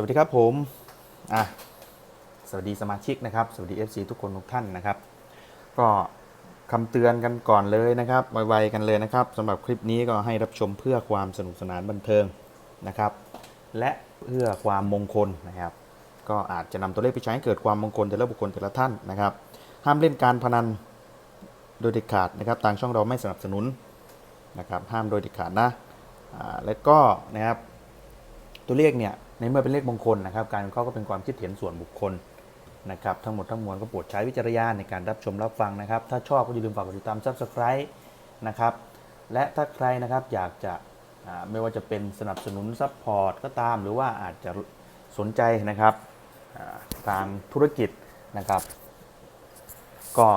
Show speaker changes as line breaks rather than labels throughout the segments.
วัสดีครับผมอะสวัสดีสมาชิกนะครับ สวัสดี FC ทุกคนทุกท่านนะครับ ก็คำเตือนกันก่อนเลยนะครับไวๆกันเลยนะครับสำหรับคลิปนี้ก็ให้รับชมเพื่อความสนุกสนานบันเทิงนะครับ และเพื่อความมงคลนะครับ ก็อาจจะนำตัวเลขไปใช้ให้เกิดความมงคลแต่ละบุคคลแต่ละท่านนะครับ ห้ามเล่นการพนันโดยเด็ดขาดนะครับทางช่องเราไม่สนับสนุนนะครับ ห้ามโดยเด็ดขาดนะอ่าและก็นะครับตัวเลขเนี่ย ในเมื่อเป็นเลขมงคลนะครับ การวิเคราะห์ก็เป็นความคิดเห็นส่วนบุคคลนะครับ ทั้งหมดทั้งมวลก็โปรดใช้วิจารณญาณในการรับชมรับฟังนะครับ ถ้าชอบก็อย่าลืมฝากกดติดตาม subscribe นะครับ และถ้าใครนะครับอยากจะไม่ว่าจะเป็นสนับสนุนซัพพอร์ตก็ตาม หรือว่าอาจจะสนใจนะครับทางธุรกิจนะครับ ก็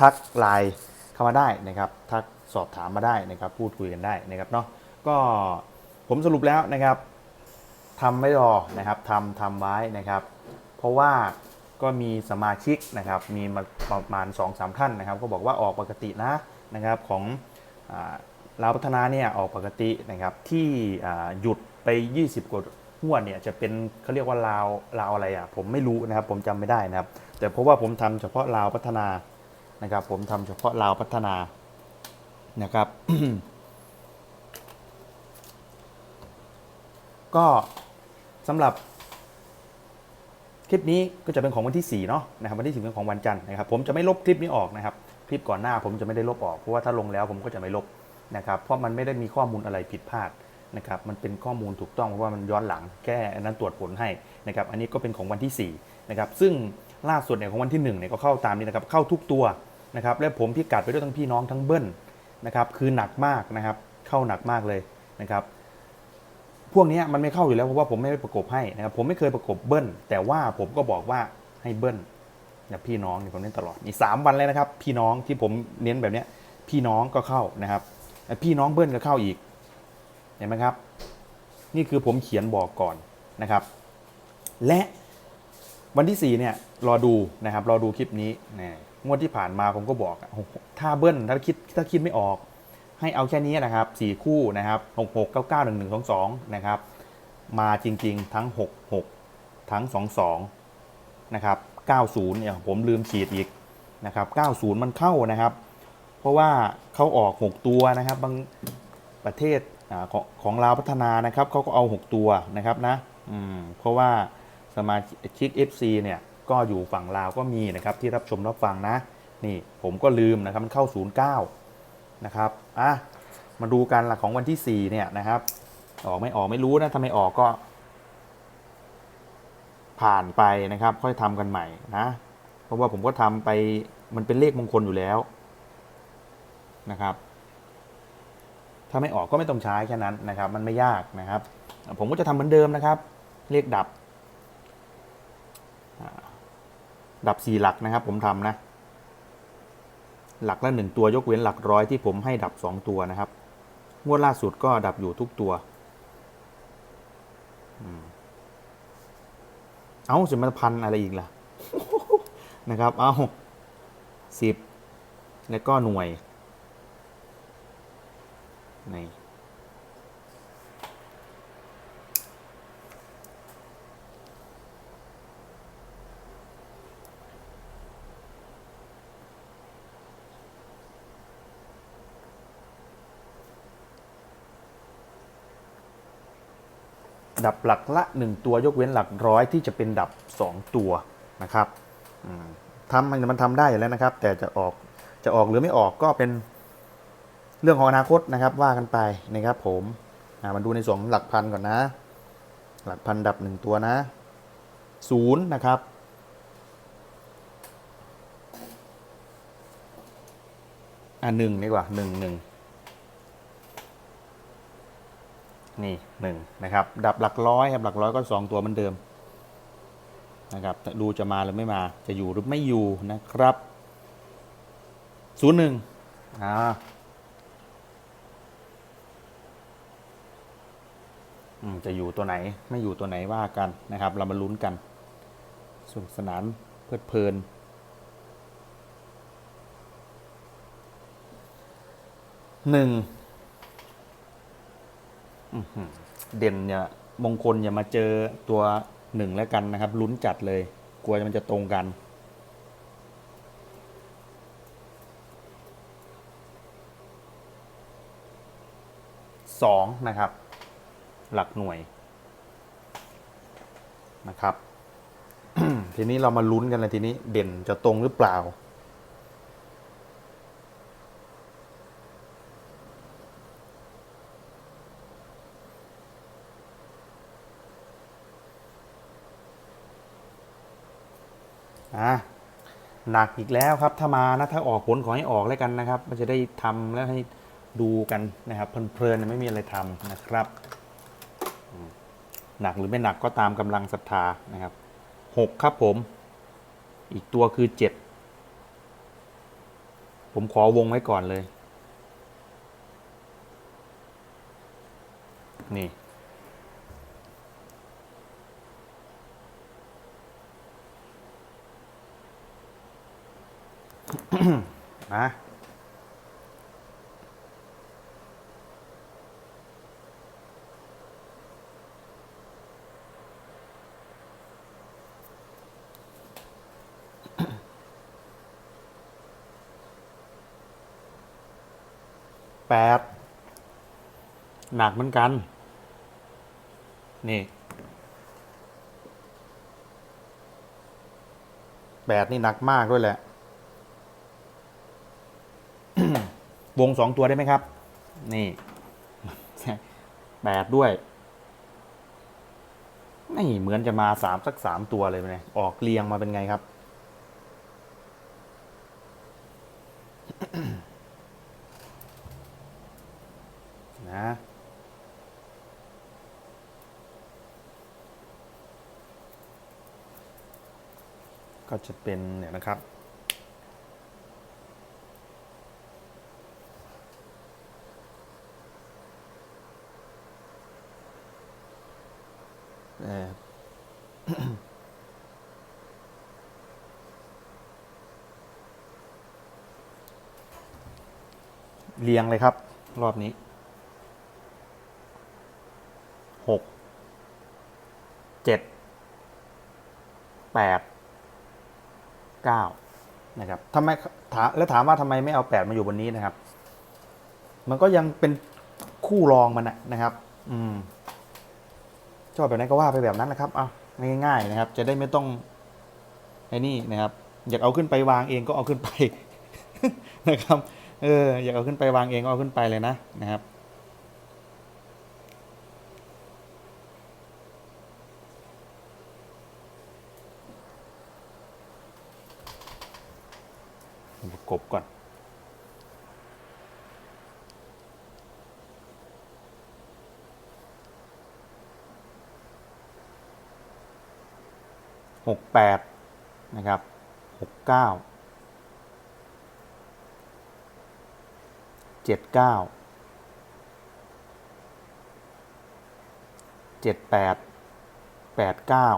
ทักไลน์เข้ามาได้นะครับ ทักสอบถามมาได้นะครับ พูดคุยกันได้นะครับเนาะ ก็ผมสรุปแล้วนะครับ ทำไม่รอนะครับทำทำไว้นะครับ เพราะว่าก็มีสมาชิกนะครับ มีมาประมาณ2อสท่านนะครับ ก็บอกว่าออกปกตินะนะครับของอาลาวพัฒนาเนี่ยออกปกตินะครับที่หยุดไป 20 กว่างวดเนี่ยจะเป็นเขาเรียกว่าลาวลาวอะไรอะผมไม่รู้นะครับ ผมจำไม่ได้นะครับ แต่เพราะว่าผมทำเฉพาะลาวพัฒนานะครับ ผมทำเฉพาะลาวพัฒนานะครับ ก็ สำหรับคลิปนี้ก็จะเป็นของวันที่4เนาะนะครับวันที่10เป็นของวันจันทร์นะครับผมจะไม่ลบคลิปนี้ออกนะครับคลิปก่อนหน้าผมจะไม่ได้ลบออกเพราะว่าถ้าลงแล้วผมก็จะไม่ลบนะครับเพราะมันไม่ได้มีข้อมูลอะไรผิดพลาดนะครับมันเป็นข้อมูลถูกต้องเพราะว่ามันย้อนหลังแค่อันนั้นตรวจผลให้นะครับอันนี้ก็เป็นของวันที่4นะครับซึ่งล่าสุดเนี่ยของวันที่1เนี่ยก็เข้าตามนี้นะครับเข้าทุกตัวนะครับและผมพิกัดไปด้วยทั้งพี่น้องทั้งเบิ้ลนะครับคือหนักมากนะครับเข้าหนักมากเลยนะครับ พวกนี้มันไม่เข้าอยู่แล้วเพราะว่าผมไม่ได้ประกบให้นะครับผมไม่เคยประกบเบิ้ลแต่ว่าผมก็บอกว่าให้เบิ้ลนะพี่น้องเนี่ยผมเน้นตลอดนี่สามวันเลยนะครับ พี่น้องที่ผมเน้นแบบเนี้ยพี่น้องก็เข้านะครับพี่น้องเบิ้ลก็เข้าอีกเห็นไหมครับ นี่คือผมเขียนบอกก่อนนะครับ และวันที่สี่เนี่ยรอดูนะครับรอดูคลิปนี้นะงวดที่ผ่านมาผมก็บอกถ้าเบิ้ลถ้าคิดถ้าคิดไม่ออก ให้เอาแค่นี้นะครับสี่คู่นะครับหกหกเก้าเก้าหนึ่งหนึ่งสองสองนะครับมาจริงๆทั้งหกหกทั้งสองสองนะครับเก้าศูนย์เนี่ยผมลืมขีดอีกนะครับเก้าศูนย์มันเข้านะครับ เพราะว่าเขาออกหกตัวนะครับบางประเทศอของของลาวพัฒนานะครับเขาก็เอาหกตัวนะครับนะอืมเพราะว่าสมาชิก FC เนี่ยก็อยู่ฝั่งลาวก็มีนะครับที่รับชมรับฟังนะนี่ผมก็ลืมนะครับมันเข้า 09 นะครับอะมาดูกันหลักของวันที่4เนี่ยนะครับ ออกไม่ออกไม่รู้นะถ้าไมออกก็ ผ่านไปนะครับ ค่อยทำกันใหม่นะเพราะว่าผมก็ทำไปมันเป็นเลขมงคลอยู่แล้วนะครับ ถ้าไม่ออกก็ไม่ต้องใช้แค่นั้นนะครับ มันไม่ยากนะครับ ผมก็จะทำเหมือนเดิมนะครับ เลขดับ ดับสี่หลักนะครับ ผมทำนะ หลักละหนึ่งตัวยกเว้นหลักร้อยที่ผมให้ดับสองตัวนะครับ งวดล่าสุดก็ดับอยู่ทุกตัว เอาสิมันพันอะไรอีกล่ะ นะครับ เอาสิบแล้วก็หน่วย นี่ ดับหลักละหนึ่งตัวยกเว้นหลักร้อยที่จะเป็นดับสองตัวนะครับทำมันมันทำได้อยู่แล้วนะครับ แต่จะออกจะออกหรือไม่ออกก็เป็นเรื่องของอนาคตนะครับว่ากันไปนะครับผมมาดูในส่วนหลักพันก่อนนะ หลักพันดับหนึ่งตัวนะศูนย์นะครับอ่าหนึ่งดีกว่าหนึ่งหนึ่ง นี่หนึ่งนะครับ ดับหลักร้อยครับหลักร้อยก็สองตัวเหมือนเดิมนะครับดูจะมาหรือไม่มาจะอยู่หรือไม่อยู่นะครับศูนย์หนึ่งอ่าอืมจะอยู่ตัวไหนไม่อยู่ตัวไหนว่ากันนะครับ เรามาลุ้นกันสนุกสนานเพลิดเพลิน หนึ่ง เด่นเนี่ยมงคลอย่ามาเจอตัวหนึ่งแล้วกันนะครับ ลุ้นจัดเลย กลัวมันจะตรงกัน สองนะครับ หลักหน่วยนะครับ ทีนี้เรามาลุ้นกันเลยทีนี้เด่นจะตรงหรือเปล่า หนักอีกแล้วครับ ถ้ามานะถ้าออกผลขอให้ออกแล้วกันนะครับ มันจะได้ทำแล้วให้ดูกันนะครับเพลินๆไม่มีอะไรทำนะครับ หนักหรือไม่หนักก็ตามกำลังศรัทธานะครับหกครับผม อีกตัวคือเจ็ดผมขอวงไว้ก่อนเลย นี่ นะแปดหนักเหมือนกัน นี่แปดนี่หนักมากด้วยแหละ วงสองตัวได้ไหมครับ นี่แปดด้วยนี่เหมือนจะมาสามสักสามตัวเลยเนี่ยออกเรียงมาเป็นไงครับ นะก็จะเป็นเนี่ยนะครับ เรียงเลยครับ รอบนี้หกเจ็ดแปดเก้านะครับทำไมถามแล้วถามว่าทำไมไม่เอาแปดมาอยู่บนนี้นะครับ มันก็ยังเป็นคู่รองมันนะนะครับ อืมชอบแบบนั้นก็ว่าไปแบบนั้นนะครับเอาง่ายๆนะครับ จะได้ไม่ต้องไอ้นี่นะครับ อยากเอาขึ้นไปวางเองก็เอาขึ้นไปนะครับ เอออยากเอาขึ้นไปวางเองก็เอาขึ้นไปเลยนะนะครับ ประกบก่อนหกแปดนะครับหกเก้า เจ็ดเก้าเจ็ดแปดแปดเก้า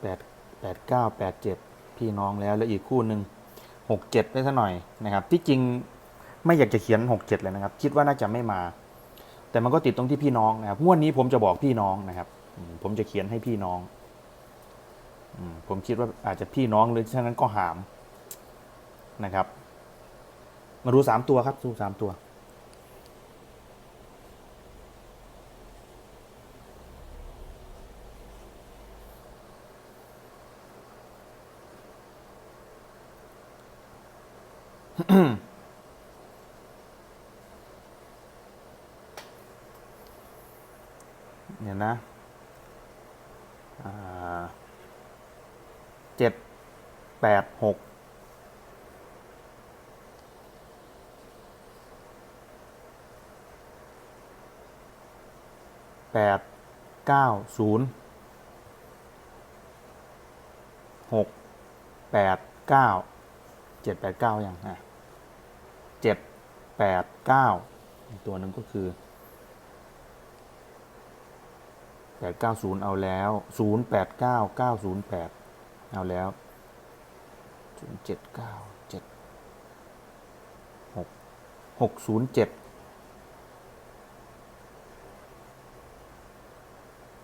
แปดแปดเก้าแปดเจ็ดพี่น้องแล้วแล้วอีกคู่หนึ่งหกเจ็ดได้สักหน่อยนะครับ ที่จริงไม่อยากจะเขียนหกเจ็ดเลยนะครับ คิดว่าน่าจะไม่มา แต่มันก็ติดตรงที่พี่น้องนะครับงวดนี้ผมจะบอกพี่น้องนะครับ ผมจะเขียนให้พี่น้อง ผมคิดว่าอาจจะพี่น้องหรือฉะนั้นก็หามนะครับ มาดูสามตัวครับดูสามตัว เนี่ยนะอ่า เจ็ดแปดหกแปดเก้าศูนย์หกแปดเก้าเจ็ดแปดเก้าอย่างอะเจ็ดแปดเก้าตัวหนึ่งก็คือแปดเก้าศูนย์เอาแล้วศูนย์แปดเก้าเก้าศูนย์แปด เอาแล้วศูนย์เจ็ดเก้าเจ็ดหกหกศูนย์เจ็ด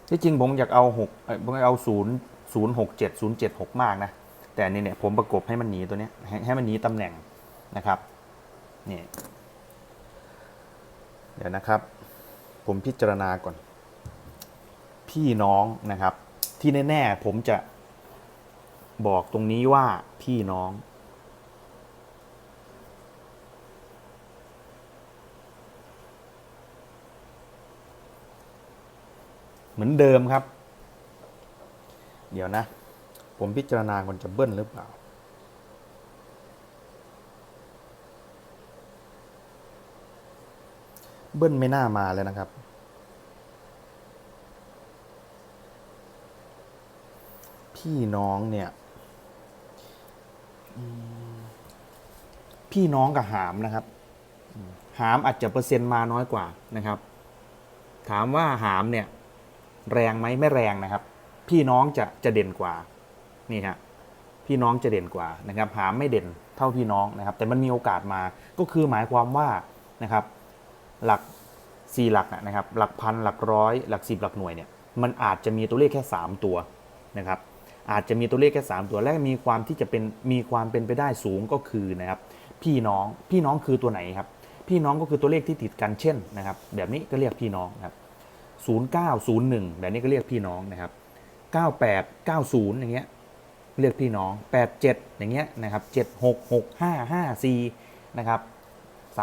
ที่จริงผมอยากเอาหกเอ้ยผมเอาศูนย์ศูนย์หกเจ็ดศูนย์เจ็ดหกมากนะ แต่นี่เนี่ยผมประกบให้มันหนีตัวเนี้ยให้ให้มันหนีตำแหน่งนะครับนี่เดี๋ยวนะครับ ผมพิจารณาก่อน พี่น้องนะครับ ที่แน่ ๆ ผมจะ บอกตรงนี้ว่าพี่น้อง เหมือนเดิมครับ เดี๋ยวนะ ผมพิจารณาก่อนจะเบิ้ลหรือเปล่าเบิ้ลไม่น่ามาเลยนะครับ พี่น้องเนี่ย พี่น้องกับหามนะครับ หามอาจจะเปอร์เซ็นต์มาน้อยกว่านะครับ ถามว่าหามเนี่ย แรงไหมไม่แรงนะครับ พี่น้องจะจะเด่นกว่านี่ฮะพี่น้องจะเด่นกว่านะครับ หามไม่เด่นเท่าพี่น้องนะครับ แต่มันมีโอกาสมาก็คือหมายความว่านะครับ หลักสี่หลักนะครับ หลักพันหลักร้อยหลักสิบหลักหน่วยเนี่ยมันอาจจะมีตัวเลขแค่ 3 ตัวนะครับ อาจจะมีตัวเลขแค่ 3 ตัวและมีความที่จะเป็นมีความเป็นไปได้สูงก็คือนะครับพี่น้องพี่น้องคือตัวไหนครับ พี่น้องก็คือตัวเลขที่ติดกันเช่นนะครับ แบบนี้ก็เรียกพี่น้องครับ0901 แบบนี้ก็เรียกพี่น้องนะครับ 98 90 อย่างเงี้ยเรียกพี่น้อง 87 อย่างเงี้ยนะครับ76 65 54นะครับ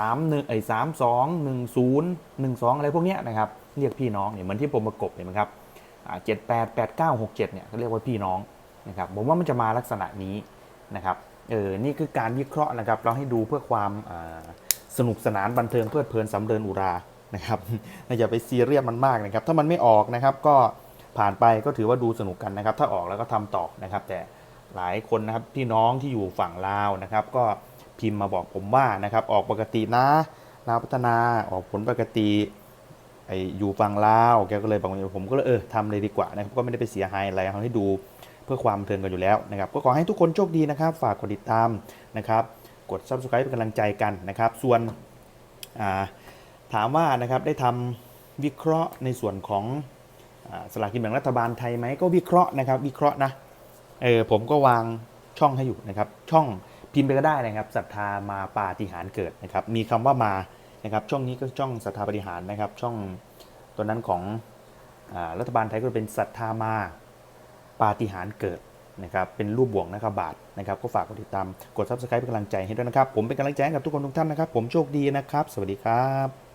31ไอ้32 10 12 อะไรพวกเนี้ยนะครับเรียกพี่น้องเนี่ยเหมือนที่ผมประกบเห็นไหมครับ อ่า78 89 67เนี่ยก็เรียกว่าพี่น้องนะครับผมว่ามันจะมาลักษณะนี้นะครับเออนี่คือการวิเคราะห์นะครับ เราให้ดูเพื่อความสนุกสนานบันเทิงเพลิดเพลินสำเริญอุรานะครับอย่าไปซีเรียสมันมากนะครับ ถ้ามันไม่ออกนะครับก็ผ่านไปก็ถือว่าดูสนุกกันนะครับ ถ้าออกแล้วก็ทำต่อนะครับ แต่หลายคนนะครับพี่น้องที่อยู่ฝั่งลาวนะครับ ก็พิมพ์มาบอกผมว่านะครับ ออกปกตินะลาวพัฒนาออกผลปกติ ไออยู่ฝั่งลาวแกก็เลยบอกว่าผมก็เลยเออทำเลยดีกว่านะครับก็ไม่ได้ไปเสียหายอะไรเอาให้ดูเพื่อความบันเทิงกันอยู่แล้วนะครับก็ขอให้ทุกคนโชคดีนะครับ ฝากกดติดตามนะครับกด subscribe เป็นกำลังใจกันนะครับ ส่วนาถามว่านะครับได้ทำวิเคราะห์ในส่วนของอสลากกินแบ่งรัฐบาลไทยไหมก็วิเคราะห์นะครับ วิเคราะห์นะเออผมก็วางช่องให้อยู่นะครับ ช่องพิมพ์ไปก็ได้นะครับศรัทธามาปาฏิหาริเกิดนะครับ มีคำว่ามา นะครับช่องนี้ก็ช่องศรัทธาปาฏิหารนะครับ ช่องตัวนั้นของอรัฐบาลไทยก็เป็นศรัทธามาปาฏิหารเกิดนะครับเป็นรูปบ่วงนะครับบาทนะครับก็ฝากกดติดตามกด subscribe เป็นกำลังใจให้ด้วยนะครับ ผมเป็นกำลังใจให้กับทุกคนทุกท่านนะครับ ผมโชคดีนะครับ สวัสดีครับ